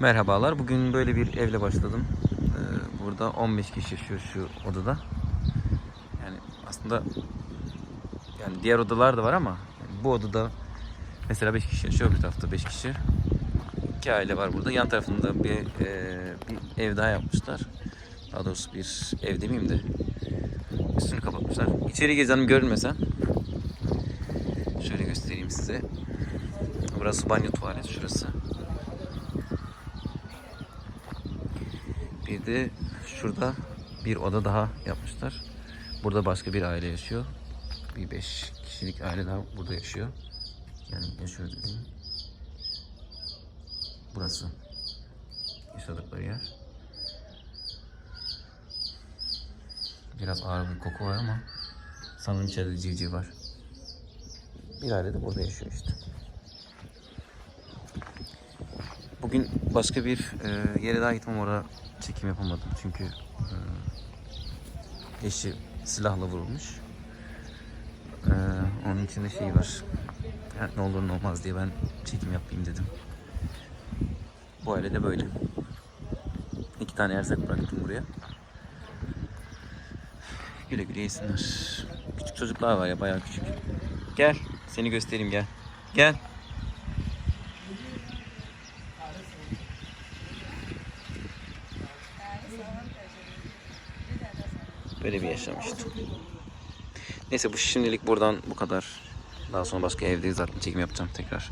Merhabalar. Bugün böyle bir evle başladım. Ee, burada 15 kişi yaşıyor şu odada. Yani aslında yani diğer odalar da var ama bu odada mesela 5 kişi yaşıyor, bir tarafta 5 kişi. İki aile var burada. Yan tarafında bir, e, bir ev daha yapmışlar. Daha doğrusu bir ev demeyeyim de üstünü kapatmışlar. İçeri gezelim görünmesen. Şöyle göstereyim size. Burası banyo tuvalet şurası. Bir de şurada bir oda daha yapmışlar. Burada başka bir aile yaşıyor. Bir beş kişilik aile daha burada yaşıyor. Yani yaşıyor dediğim. Burası. Yaşadıkları yer. Biraz ağır bir koku var ama sanırım içeride civciv var. Bir aile de burada yaşıyor işte. Bugün başka bir e, yere daha gitmem orada çekim yapamadım çünkü e, eşi silahla vurulmuş. E, onun için de şey var. Yani ne olur ne olmaz diye ben çekim yapayım dedim. Bu aile de böyle. İki tane erzak bıraktım buraya. Güle güle yesinler. Küçük çocuklar var ya bayağı küçük. Gel seni göstereyim gel. Gel. Böyle bir yaşam işte. Neyse bu şimdilik buradan bu kadar. Daha sonra başka evde zaten çekim yapacağım tekrar.